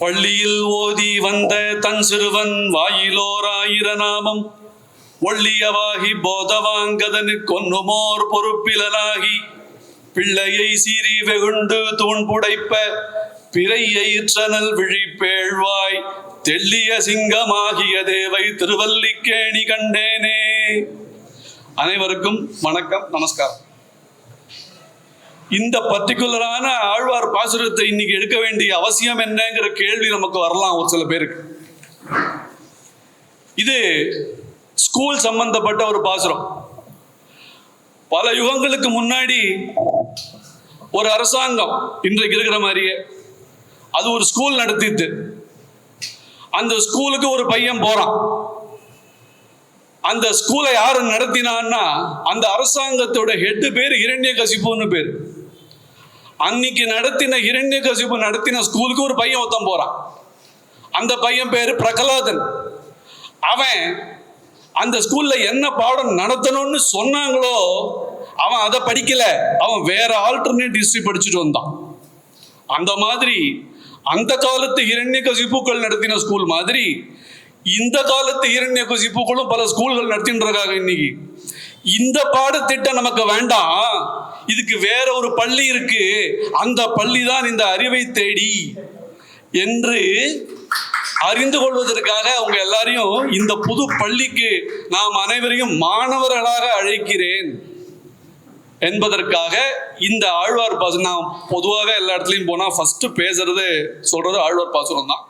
பள்ளியில் ஓதி வந்த தன் சிறுவன் வாயிலோராயிர நாமம் ஒள்ளியவாகி போதவாங்கதனு கொன்னுமோர் பொறுப்பிலனாகி பிள்ளையை சீறி வெகுண்டு தூண் புடைப்ப பிறையயிற்றனல் விழிப்பேழ்வாய் தெள்ளிய சிங்கமாகிய தேவை திருவல்லிக்கேணி கண்டேனே. அனைவருக்கும் வணக்கம் நமஸ்காரம். இந்த பர்டிகுலரான ஆழ்வார் பாசுரத்தை இன்னைக்கு எடுக்க வேண்டிய அவசியம் என்னங்கிற கேள்வி நமக்கு வரலாம் ஒரு சில பேருக்கு. இது ஸ்கூல் சம்பந்தப்பட்ட ஒரு பாசுரம். பல யுகங்களுக்கு முன்னாடி ஒரு அரசாங்கம் இன்றைக்கு இருக்கிற மாதிரியே அது ஒரு ஸ்கூல் நடத்திட்டு அந்த ஸ்கூலுக்கு ஒரு பையன் போறான். அந்த ஸ்கூலை யாரு நடத்தினான்னா அந்த அரசாங்கத்தோட ஹெட் பேர் இரண்டிய கசிப்புன்னு பேர். அன்னைக்கு நடத்தின இரண்ய கசிப்பு நடத்தின ஸ்கூலுக்கு ஒரு பையன் ஒருத்தன் போறான். அந்த பையன் பேரு பிரகலாதன். அவன் அந்த ஸ்கூல்ல என்ன பாடம் நடத்தணும்னு சொன்னாங்களோ அவன் அதை படிக்கல. அவன் வேற ஆல்டர்னேட் ஹிஸ்டரி படிச்சுட்டு வந்தான். அந்த மாதிரி அந்த காலத்து இரண்ய கசிப்புக்கள் நடத்தின ஸ்கூல் மாதிரி இந்த காலத்து இரண்ய கசிப்புகளும் பல ஸ்கூல்கள் நடத்தின்றக்காக இன்னைக்கு. இந்த பாடத்திட்டம் நமக்கு வேண்டாம். இதுக்கு வேற ஒரு பள்ளி இருக்கு. அந்த பள்ளி தான் இந்த அறிவை தேடி என்று அறிந்து கொள்வதற்காக அவங்க எல்லாரையும் இந்த புது பள்ளிக்கு நாம் அனைவரையும் மாணவர்களாக அழைக்கிறேன் என்பதற்காக இந்த ஆழ்வார் பாசனம் நான் பொதுவாக எல்லா இடத்துலையும் போனால் ஃபர்ஸ்ட் பேசுறது சொல்றது ஆழ்வார் பாசனம் தான்.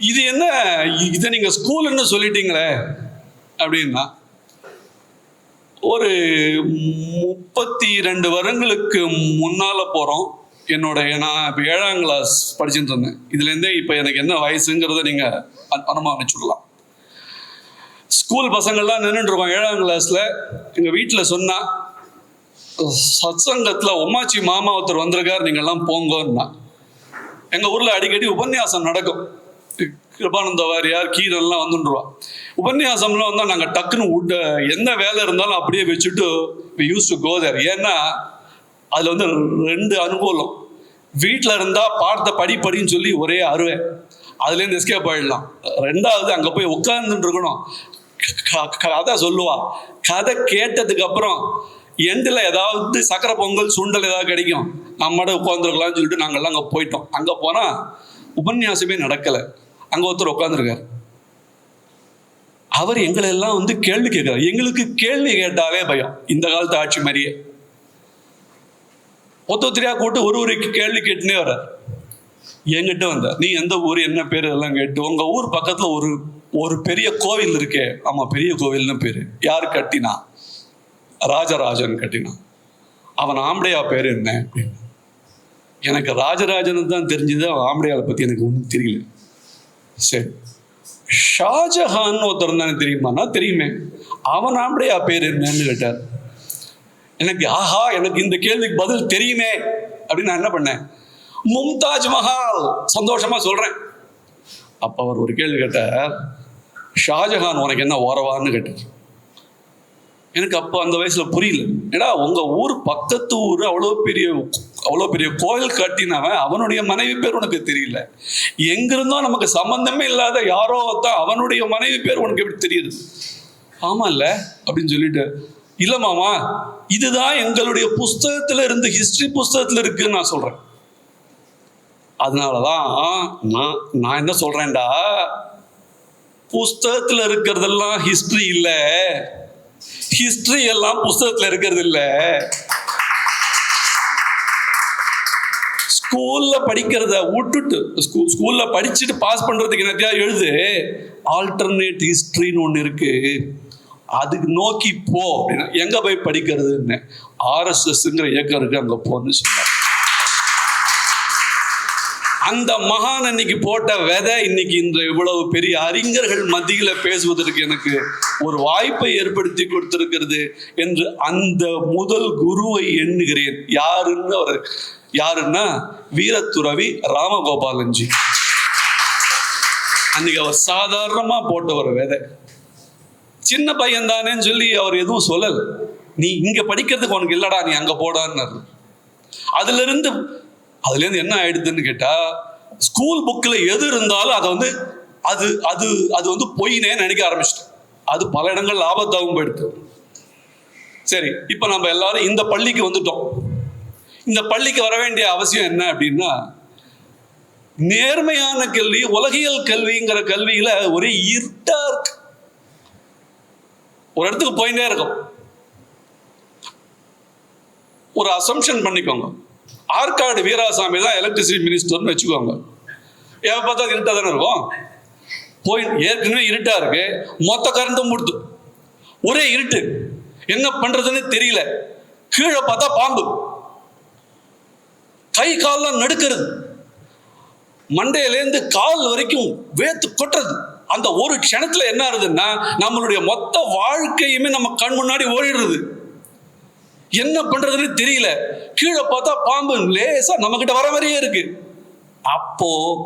இது என்ன? இதை நீங்க ஸ்கூல்னு சொல்லிட்டீங்களே. அப்படின்னா ஒரு முப்பத்தி ரெண்டு வருடங்களுக்கு முன்னால போறோம். என்னோட நான் இப்போ ஏழாம் கிளாஸ் படிச்சுட்டு இருந்தேன். இதுலேருந்தே இப்போ எனக்கு என்ன வயசுங்கிறத நீங்கள் அனுமானிச்சுடலாம் ஸ்கூல் பசங்கள்லாம் நின்றுட்டு இருக்கோம் ஏழாம் கிளாஸில் எங்கள் வீட்டில் சொன்னால் சத்சங்கத்தில் உமாச்சி மாமா ஒருத்தர் வந்திருக்கார் நீங்கள்லாம் போங்கன்னா. எங்கள் ஊரில் அடிக்கடி உபன்யாசம் நடக்கும். கிருபானந்த வாரியார் கீரன்லாம் வந்துருவா உபன்யாசம்லாம் வந்தால் நாங்கள் டக்குன்னு உட என்ன வேலை இருந்தாலும் அப்படியே வச்சுட்டு யூஸ் டு கோதர் ஏன்னா அதில் வந்து ரெண்டு அனுகூலம். வீட்டில் இருந்தால் பாடத்தை படி படின்னு சொல்லி ஒரே அருவை. அதுலேருந்து எஸ்கேப் ஆயிடலாம். ரெண்டாவது அங்கே போய் உட்கார்ந்துட்டு இருக்கணும். க- கதை சொல்லுவா. கதை கேட்டதுக்கு அப்புறம் எண்டில் ஏதாவது சக்கரை பொங்கல் சுண்டல் ஏதாவது கிடைக்கும். நம்மட உட்காந்துருக்கலாம்னு சொல்லிட்டு நாங்கள்லாம் அங்கே போயிட்டோம். அங்கே போனால் உபன்யாசமே நடக்கலை. அங்கே ஒருத்தர் உட்காந்துருக்காரு அவர் எங்களை எல்லாம் வந்து கேள்வி கேட்கிறார். எங்களுக்கு கேள்வி கேட்டாலே பயம். இந்த காலத்து ஆட்சி மாதிரியே. ஒத்தொத்திரியா கூட்டு ஒரு ஒரு கேள்வி கேட்டுனே வர்றார். என்கிட்ட வந்தார். நீ எந்த ஊர் என்ன பேர்? எல்லாம் கேட்டு உங்க ஊர் பக்கத்துல ஒரு ஒரு பெரிய கோவில் இருக்கே. ஆமா பெரிய கோவில்னு பேரு. யார் கட்டினா? ராஜராஜன் கட்டினான் அவன் ஆம்படையா பேர் என்ன? அப்படின்னு. எனக்கு ராஜராஜன் தான் தெரிஞ்சது. அவன் ஆம்படையாவை பத்தி எனக்கு ஒன்றும் தெரியல. சரி. ஷாஜஹான் ஒருத்தர் தானே தெரியுமானா தெரியுமே. அவன் ஆம்படையா பேர் என்னன்னு கேட்டார். எனக்கு ஆஹா எனக்கு இந்த கேள்விக்கு பதில் தெரியுமே அப்படின்னு நான் என்ன பண்ணேன்? மும்தாஜ் மஹால் சந்தோஷமா சொல்றேன். அப்ப அவர் ஒரு கேள்வி கேட்டார் ஷாஜஹான் உனக்கு என்ன ஓரவான்னு கேட்டார். எனக்கு அப்போ அந்த வயசுல புரியல. ஏடா உங்க ஊர் பக்கத்து ஊர் அவ்வளோ பெரிய அவ்வளோ பெரிய கோயில் கட்டினவன் அவனுடைய மனைவி பேர் உனக்கு தெரியல. எங்கிருந்தோ நமக்கு சம்பந்தமே இல்லாத யாரோ தான் அவனுடைய மனைவி பேர் உனக்கு எப்படி தெரியுது? ஆமா இல்லை? அப்படின்னு சொல்லிட்டு இல்லை மாமா இதுதான் எங்களுடைய புஸ்தகத்தில் இருந்து ஹிஸ்ட்ரி புஸ்தகத்தில் இருக்குன்னு நான் சொல்கிறேன் அதனால தான் நான் நான் என்ன சொல்கிறேன்டா புஸ்தகத்தில் இருக்கிறதெல்லாம் ஹிஸ்ட்ரி இல்லை. ஹிஸ்ட்ரி எல்லாம் புஸ்தகத்தில் இருக்கிறது இல்லை. ஸ்கூல்ல படிக்கிறத விட்டுட்டு ஸ்கூல் ஸ்கூல்ல படிச்சுட்டு பாஸ் பண்றதுக்கு என்னத்தையா எழுது? ஆல்டர்னேட் ஹிஸ்ட்ரின்னு ஒன்று இருக்கு. அதுக்கு நோக்கி போ அப்படின்னா எங்க போய் படிக்கிறதுன்னு ஆர்எஸ்எஸ்ங்கிற இயக்கம் இருக்கு அங்க போன்னு சொன்னார். அந்த மகான் அன்னைக்கு போட்ட விதை இன்னைக்கு இந்த இவ்வளவு பெரிய அறிஞர்கள் மத்தியில பேசுவதற்கு எனக்கு ஒரு வாய்ப்பை ஏற்படுத்தி கொடுத்திருக்கிறது என்று அந்த முதல் குருவை எண்ணுகிறேன். யாருன்னு அவர் யாருன்னா வீரத்துறவி ராமகோபாலன்ஜி. அன்னைக்கு அவர் சாதாரணமா போட்ட ஒரு விதை. சின்ன பையன் தானேன்னு சொல்லி அவர் எதுவும் சொல்லல. நீ இங்க படிக்கிறதுக்கு உனக்கு இல்லடா நீ அங்க போடான்னு அதுல இருந்து அதுலேருந்து என்ன ஆயிடுதுன்னு கேட்டா ஸ்கூல் புக்கில் எது இருந்தாலும் அதை வந்து அது அது அது வந்து பொய்னே நினைக்க ஆரம்பிச்சிட்டேன். அது பல இடங்கள் ஆபத்தாகவும் போயிடுது. சரி இப்போ நம்ம எல்லாரும் இந்த பள்ளிக்கு வந்துட்டோம். இந்த பள்ளிக்கு வர வேண்டிய அவசியம் என்ன அப்படின்னா நேர்மையான கல்வி உலகியல் கல்விங்கிற கல்வியில ஒரே இருட்டா இருக்கு. ஒரு இடத்துக்கு போயிட்டே இருக்கும். ஒரு அசம்ஷன் பண்ணிக்கோங்க. ஆற்காடு வீராசாமி தான் எலக்ட்ரிசிட்டி மினிஸ்டர்னு வச்சுக்கோங்க. எப்போ பார்த்தா இருட்டாக தானே இருக்கும்? போய் ஏற்கனவே இருட்டா இருக்கு. மொத்த கரண்ட்டும் முடித்து. ஒரே இருட்டு. என்ன பண்றதுன்னு தெரியல. கீழே பார்த்தா பாம்பு. கை கால்லாம் நடுக்கிறது. மண்டையிலேருந்து கால் வரைக்கும் வேத்து கொட்டுறது. அந்த ஒரு க்ஷணத்துல என்ன ஆகுதுன்னா நம்மளுடைய மொத்த வாழ்க்கையுமே நம்ம கண் முன்னாடி ஓடிடுறது என்ன பண்றதுன்னு தெரியல. கீழே பார்த்தா பாம்பு லேசா நம்ம கிட்ட வர மாதிரியே இருக்கு. அப்போ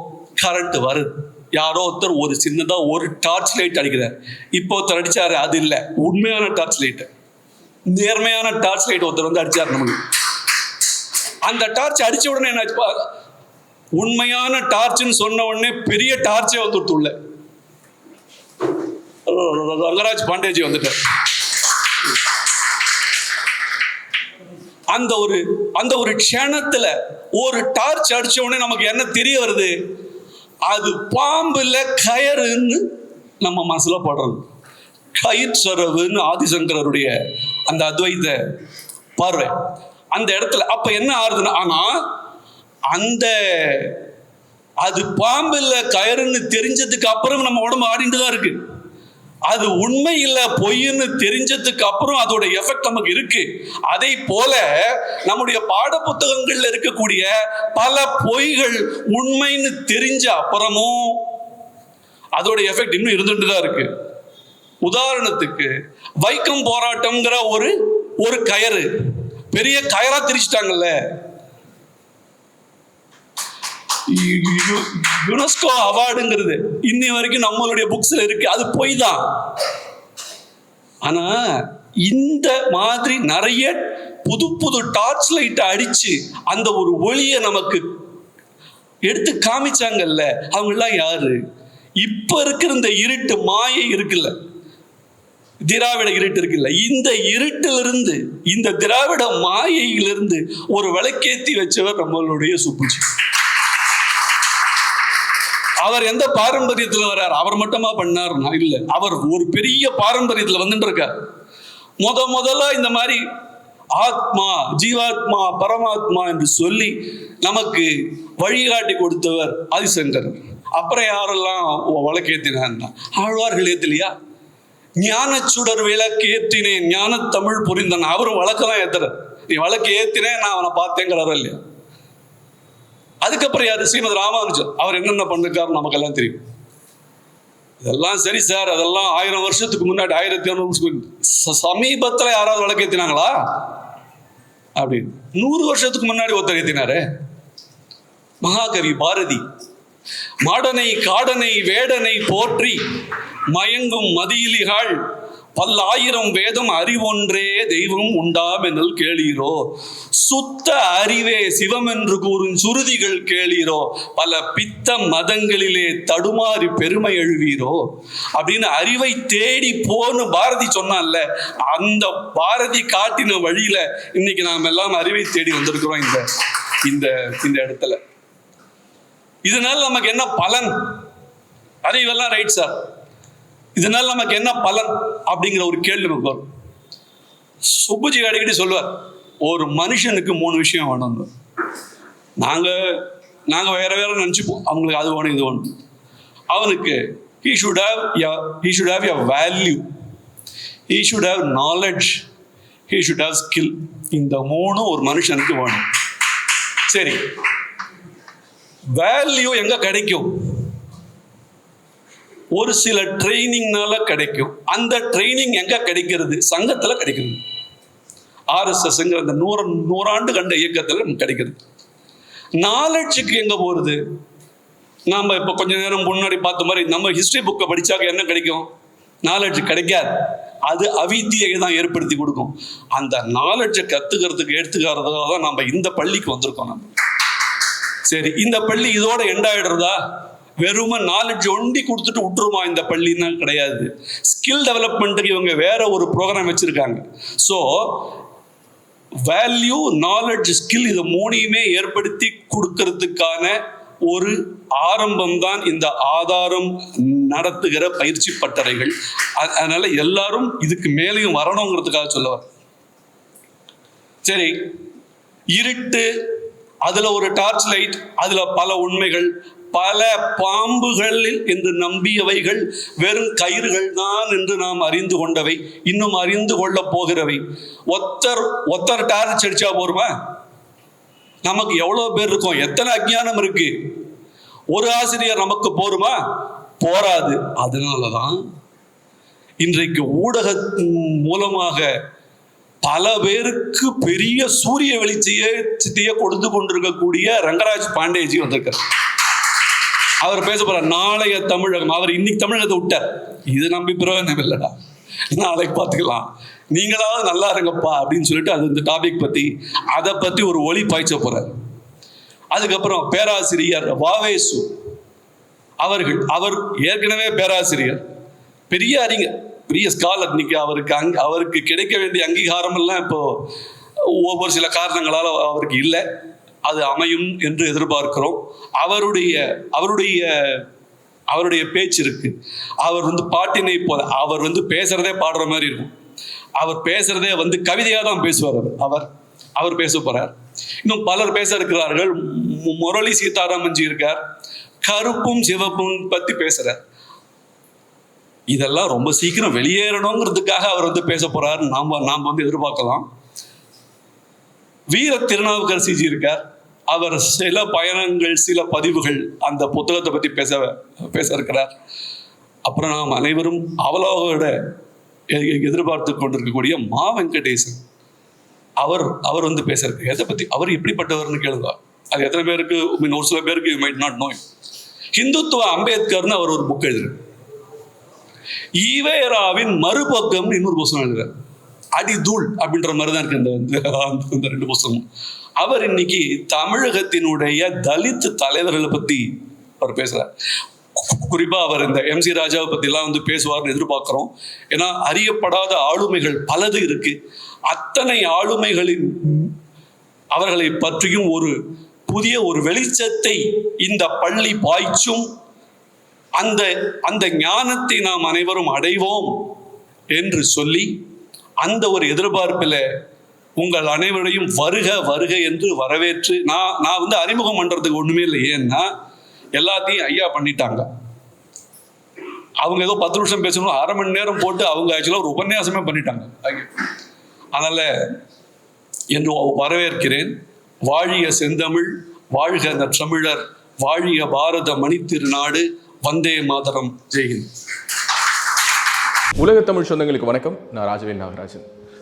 கரண்ட் வருது. யாரோ ஒருத்தர் ஒரு சின்னதாக ஒரு டார்ச் லைட் அடிக்கிறார். இப்போ ஒருத்தர் அடித்தார் அது இல்லை. உண்மையான டார்ச் லைட்டு நேர்மையான டார்ச் லைட் ஒருத்தர் வந்து அடிச்சார் நமக்கு அந்த டார்ச் அடித்த உடனே என்ன உண்மையான டார்ச்னு சொன்ன உடனே பெரிய டார்ச்சே வந்துடுத்து உள்ள. ரங்கராஜ் பாண்டேஜி வந்துட்டார். அந்த ஒரு அந்த ஒரு க்ஷணத்துல ஒரு டார்ச் அடிச்ச உடனே நமக்கு என்ன தெரிய வருது? அது பாம்புல கயறுன்னு நம்ம மனசுல படுறது. கயிற்றரவுன்னு ஆதிசங்கரருடைய அந்த அத்வைத பார்வை. அந்த இடத்துல அப்ப என்ன ஆறுதுன்னா ஆனா அந்த அது பாம்பு இல்லை கயறுன்னு தெரிஞ்சதுக்கு அப்புறம் நம்ம உடம்பு ஆடிட்டு தான் இருக்கு. அது உண்மை இல்ல பொய்ன்னு தெரிஞ்சதுக்கு அப்புறம் அதோட எஃபெக்ட் நமக்கு இருக்கு. அதை போல நம்முடைய பாட புத்தகங்கள்ல இருக்கக்கூடிய பல பொய்கள் உண்மைன்னு தெரிஞ்ச அப்புறமும் அதோட எஃபெக்ட் இன்னும் இருந்துட்டு தான் இருக்கு. உதாரணத்துக்கு வைக்கம் போராட்டம்ங்கிற ஒரு ஒரு கயறு. பெரிய கயரா திரிச்சிட்டாங்கல்ல. யுனெஸ்கோ அவார்டுங்கிறது இன்னி வரைக்கும் நம்மளுடைய புக்ஸ்ல இருக்கு. அது போய் தான் ஆனா இந்த மாதிரி நிறைய புது புது டார்ச் லைட்டை அடிச்சு அந்த ஒரு ஒளியை நமக்கு எடுத்து காமிச்சாங்கல்ல அவங்கெல்லாம் யாரு? இப்ப இருக்கிற இந்த இருட்டு மாயை இருக்குல்ல. திராவிட இருட்டு இருக்குல்ல. இந்த இருட்டிலிருந்து இந்த திராவிட மாயையிலிருந்து ஒரு விளக்கேத்தி வச்சவர் நம்மளுடைய சுப்புஜி. அவர் எந்த பாரம்பரியத்தில் வர்றார்? அவர் மட்டுமா பண்ணார்னா இல்லை. அவர் ஒரு பெரிய பாரம்பரியத்தில் வந்துட்டு இருக்கார் முத முதல்ல இந்த மாதிரி ஆத்மா ஜீவாத்மா பரமாத்மா என்று சொல்லி நமக்கு வழிகாட்டி கொடுத்தவர் ஆதிசங்கர். அப்புறம் யாரெல்லாம் வழக்கேத்தினார்னா ஆழ்வார்கள் ஏத்திலையா? ஞான சுடர் விளக்கு ஏற்றினேன் ஞான தமிழ் புரிந்தன். அவரும் வழக்கெல்லாம் ஏத்துற நீ வழக்கு ஏத்தினேன் நான் அவனை பார்த்தேங்கிறாரா இல்லையா? அதுக்கப்புறம் யார்? ஸ்ரீமத் ராமானுஜர். அவர் என்னென்ன பண்ணிருக்காரு நமக்கெல்லாம் தெரியும். இதெல்லாம் சரி சார். அதெல்லாம் ஆயிரம் வருஷத்துக்கு முன்னாடி ஆயிரத்தி இரநூறு சமீபத்தில் யாராவது விளக்கேத்தினாங்களா அப்படின்னு. நூறு வருஷத்துக்கு முன்னாடி ஒருத்தர் ஏற்றினாரு மகாகவி பாரதி. மாடனை காடனை வேடனை போற்றி மயங்கும் மதியிலிகள். பல்லாயிரம் வேதம் அறிவொன்றே தெய்வம் உண்டாம் என்னல் கேளீரோ. சுத்த அறிவே சிவம் என்று கூறும் சுருதிகள் கேளீரோ. பல பித்த மதங்களிலே தடுமாறி பெருமை எழுவீரோ. அப்படின்னு அறிவை தேடி போன்னு பாரதி சொன்னான்ல. அந்த பாரதி காட்டின வழியில இன்னைக்கு நாம் எல்லாம் அறிவை தேடி வந்திருக்கிறோம் இந்த இந்த இந்த இடத்துல. இதனால நமக்கு என்ன பலன்? அறிவெல்லாம் ரைட் சார் இதனால நமக்கு என்ன பலன் அப்படிங்கிற ஒரு கேள்வி நமக்கு வரும். சுப்புஜி அடிக்கடி சொல்லுவார் ஒரு மனுஷனுக்கு மூணு விஷயம் வேணும். நாங்கள் நாங்கள் வேற வேற நினச்சிப்போம். அவங்களுக்கு அது வேணும் இது வேணும். அவனுக்கு he should have he should have a value he should have knowledge he should have skill இந்த மூணும் ஒரு மனுஷனுக்கு வேணும். சரி. வேல்யூ எங்கே கிடைக்கும்? ஒரு சில ட்ரைனிங்னால கிடைக்கும். அந்த ட்ரைனிங் எங்க கிடைக்கிறது? சங்கத்துல கிடைக்கிறது. ஆர்எஸ்எஸ்ங்கிற அந்த நூறு நூறாண்டு கண்ட இயக்கத்தில் நமக்கு கிடைக்கிறது. நாலெட்ஜுக்கு எங்க போறது? நாம இப்ப கொஞ்ச நேரம் முன்னாடி பார்த்த மாதிரி நம்ம ஹிஸ்டரி புக்கை படிச்சாக்க என்ன கிடைக்கும்? நாலெட்ஜ் கிடைக்காது. அது அவித்தியை தான் ஏற்படுத்தி கொடுக்கும். அந்த நாலெட்ஜை கத்துக்கிறதுக்கு எடுத்துக்கிறதுக்காக தான் நம்ம இந்த பள்ளிக்கு வந்திருக்கோம் நம்ம சரி இந்த பள்ளி இதோட எண்ட் ஆயிடுறதா? வெறும நாலேஜ் ஒண்டி கொடுத்துட்டு விட்டுருமா இந்த பள்ளின்னா கிடையாது. ஸ்கில் டெவலப்மெண்ட்டுக்கு இவங்க வேற ஒரு ப்ரோக்ராம் வச்சுருக்காங்க. ஸோ வேல்யூ நாலெட்ஜ் ஸ்கில் இது மூணையுமே ஏற்படுத்தி கொடுக்கறதுக்கான ஒரு ஆரம்பம் தான் இந்த ஆதாரம் நடத்துகிற பயிற்சி பட்டறைகள். அதனால எல்லாரும் இதுக்கு மேலேயும் வரணுங்கிறதுக்காக சொல்லுவார் சரி இருட்டு அதுல ஒரு டார்ச் லைட் அதுல பல உண்மைகள் பல பாம்புகள் என்று நம்பியவைகள் வெறும் கயிறுகள் தான் என்று நாம் அறிந்து கொண்டவை. இன்னும் அறிந்து கொள்ள போகிறவை. ஒத்தர் ஒத்தர் டார்ச் அடிச்சா போருமா? நமக்கு எவ்வளவு பேர் இருக்கும். எத்தனை அஜ்ஞானம் இருக்கு? ஒரு ஆசிரியர் நமக்கு போருமா? போராது. அதனாலதான் இன்றைக்கு ஊடகத்தின் மூலமாக பல பேருக்கு பெரிய சூரிய வெளிச்சத்தையே கொடுத்து கொண்டிருக்கக்கூடிய ரங்கராஜ் பாண்டேஜி வந்திருக்கார். அவர் பேச போறார் நாளைய தமிழகம். அவர் இன்னைக்கு தமிழகத்தை விட்டார் இது நம்பி பிரயோஜனம் இல்லடா. நாளைக்கு பார்த்துக்கலாம். நீங்களாவது நல்லா இருங்கப்பா அப்படின்னு சொல்லிட்டு அது இந்த டாபிக் பத்தி அதை பத்தி ஒரு ஒளி பாய்ச்ச போறார். அதுக்கப்புறம் பேராசிரியர் வாவேசு அவர்கள் அவர் ஏற்கனவே பேராசிரியர். பெரிய அறிஞர் பெரிய ஸ்காலர் இன்னைக்கு அவருக்கு அங் அவருக்கு கிடைக்க வேண்டிய அங்கீகாரம் எல்லாம் இப்போ ஒவ்வொரு சில காரணங்களால் அவருக்கு இல்லை. அது அமையும் என்று எதிர்பார்க்கிறோம். அவருடைய அவருடைய அவருடைய பேச்சு இருக்கு. அவர் வந்து பாட்டினை போல அவர் வந்து பேசுறதே பாடுற மாதிரி இருக்கும். அவர் பேசுறதே வந்து கவிதையாக தான் பேசுவார் அவர். அவர் பேச போறார். இன்னும் பலர் பேச இருக்கிறார்கள். முரளி முரளி சீதாராமன்ஜி இருக்கார். கருப்பும் சிவப்பும் பத்தி பேசுறார். இதெல்லாம் ரொம்ப சீக்கிரம் வெளியேறணுங்கிறதுக்காக அவர் வந்து பேச போறாரு நாம நாம் வந்து எதிர்பார்க்கலாம். வீர திருநாவுக்கரசிஜி இருக்கார். அவர் சில பயணங்கள் சில பதிவுகள் அந்த புத்தகத்தை பற்றி பேச பேச இருக்கிறார் அப்புறம் நாம் அனைவரும் அவலோகோட எதிர்பார்த்து கொண்டிருக்கக்கூடிய மா வெங்கடேசன். அவர் அவர் வந்து பேசுறது எதை பத்தி அவர் எப்படிப்பட்டவர்னு கேளுங்க. அது எத்தனை பேருக்கு மீன் ஒரு சில பேருக்கு மைட் நாட் நோய் ஹிந்துத்துவ அம்பேத்கர்னு அவர் ஒரு புக் எழுதுறார். ஈவேராவின் மறுபக்கம்னு இன்னொரு புஸ்தகம் எழுதுறார். அடிதூள் அப்படின்ற மாதிரி தான் இருக்கு இந்த இந்த ரெண்டு புத்தகமும். அவர் இன்னைக்கு தமிழகத்தினுடைய தலித் தலைவர்களை பத்தி அவர் பேசுறார். குறிப்பாக குறிப்பா அவர் இந்த எம் சி ராஜாவை பத்தி எல்லாம் வந்து பேசுவார்னு எதிர்பார்க்கிறோம். ஏன்னா அறியப்படாத ஆளுமைகள் பலது இருக்கு. அத்தனை ஆளுமைகளின் அவர்களை பற்றியும் ஒரு புதிய ஒரு வெளிச்சத்தை இந்த பள்ளி பாய்ச்சும். அந்த அந்த ஞானத்தை நாம் அனைவரும் அடைவோம் என்று சொல்லி அந்த ஒரு எதிர்பார்ப்பில் உங்கள் அனைவரையும் வருக வருக என்று வரவேற்று நான் நான் வந்து அறிமுகம் பண்றதுக்கு ஒண்ணுமே இல்லை. ஏன்னா எல்லாத்தையும் ஐயா பண்ணிட்டாங்க. அவங்க ஏதோ பத்து நிமிஷம் பேசணும் அரை மணி நேரம் போட்டு அவங்க ஆக்சுவலாக ஒரு உபன்யாசமே பண்ணிட்டாங்க. அதனால என்று வரவேற்கிறேன். வாழிய செந்தமிழ் வாழ்க அந்த தமிழர் வாழிய பாரத மணித்திருநாடு வந்தே மாதரம். ஜெயின் உலக தமிழ் சொந்தங்களுக்கு வணக்கம். நான் ராஜவேல் நாகராஜன்.